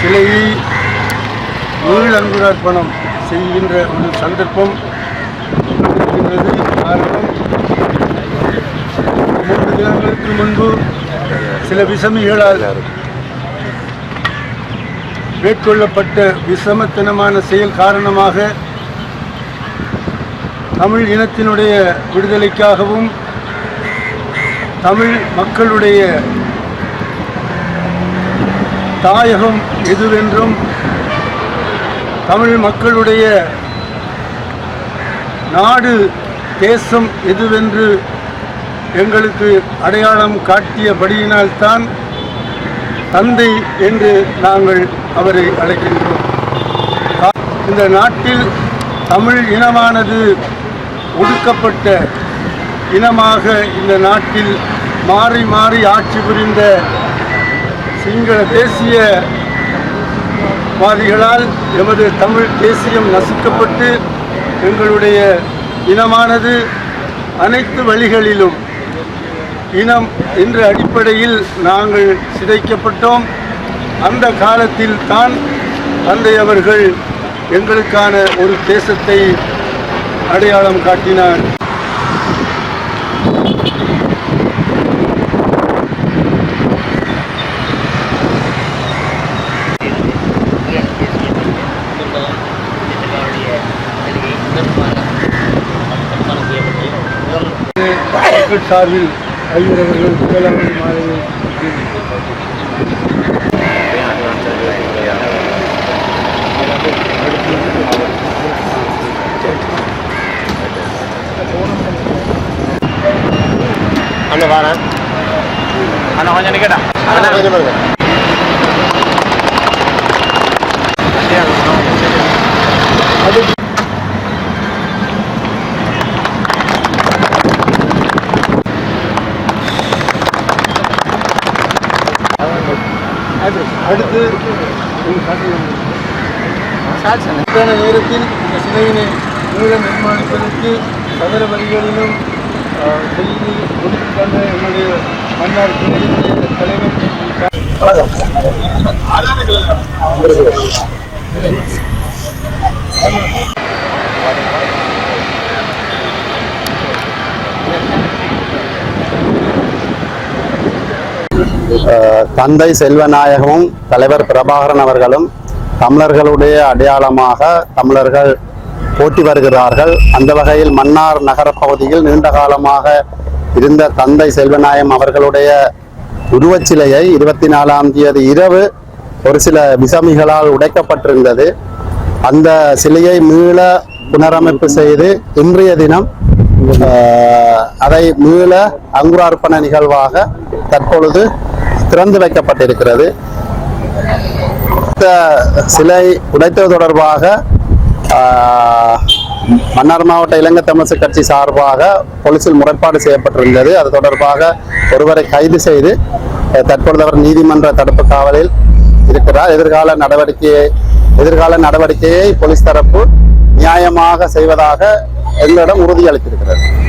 சிலையை மீளங்குரார்ப்பணம் செய்கின்ற ஒரு சந்தர்ப்பம் இருக்கின்றது. காரணம் மூன்று தினங்களுக்கு முன்பு சில விசமிகளால் மேற்கொள்ளப்பட்ட விஷமத்தனமான செயல் காரணமாக தமிழ் இனத்தினுடைய விடுதலைக்காகவும் தமிழ் மக்களுடைய தாயகம் எதுவென்றும் தமிழ் மக்களுடைய நாடு தேசம் எதுவென்று எங்களுக்கு அடையாளம் காட்டியபடியினால்தான் தந்தை என்று நாங்கள் அவரை அழைக்கின்றோம். இந்த நாட்டில் தமிழ் இனமானது ஒடுக்கப்பட்ட இனமாக இந்த நாட்டில் மாறி மாறி ஆட்சி புரிந்த சிங்கள தேசிய வாதிகளால் எமது தமிழ் தேசியம் நசுக்கப்பட்டு எங்களுடைய இனமானது அனைத்து வழிகளிலும் இனம் என்ற அடிப்படையில் நாங்கள் சிதைக்கப்பட்டோம். அந்த காலத்தில் தான் தந்தை அவர்கள் எங்களுக்கான ஒரு தேசத்தை அடையாளம் காட்டினார். மக்கள் சார்பில் ஐயர் அவர்கள் முதலாவது மாலையை அண்ணா வாண்ணா அண்ணா கொஞ்சம் நிக்கடா அண்ணா. கொஞ்சம் பாருங்க அடுத்து சரியான நேரத்தில் இந்த சிலையினை மீள நிர்மாணிப்பதற்கு சகல வழிகளிலும் அஹ், செய்து கொடுத்துக்கொண்ட என்னுடைய மன்னார் துணையினுடைய தலைவர் Thank you. தந்தை செல்வநாயகமும் தலைவர் பிரபாகரன் அவர்களும் தமிழர்களுடைய அடையாளமாக தமிழர்கள் போட்டி வருகிறார்கள். அந்த வகையில் மன்னார் நகர பகுதியில் நீண்ட காலமாக இருந்த தந்தை செல்வநாயகம் அவர்களுடைய உருவச்சிலையை இருபத்தி நாலாம் தேதி இரவு ஒரு சில விசமிகளால் உடைக்கப்பட்டிருந்தது. அந்த சிலையை மீள புனரமைப்பு செய்து இன்றைய தினம் அதை மீள அங்குரார்ப்பண நிகழ்வாக தற்பொழுது திறந்து வைக்கப்பட்டிருக்கிறது. இந்த சிலை உடைத்தது தொடர்பாக மன்னார் மாவட்ட இலங்கை தமிழ்ச்சி கட்சி சார்பாக போலீசில் முறைப்பாடு செய்யப்பட்டிருந்தது. அது தொடர்பாக ஒருவரை கைது செய்து தற்பொழுது அவர் நீதிமன்ற தடுப்பு காவலில் இருக்கிறார். எதிர்கால நடவடிக்கையை எதிர்கால நடவடிக்கையை போலீஸ் தரப்பு நியாயமாக செய்வதாக எங்களிடம் உறுதியளித்திருக்கிறது.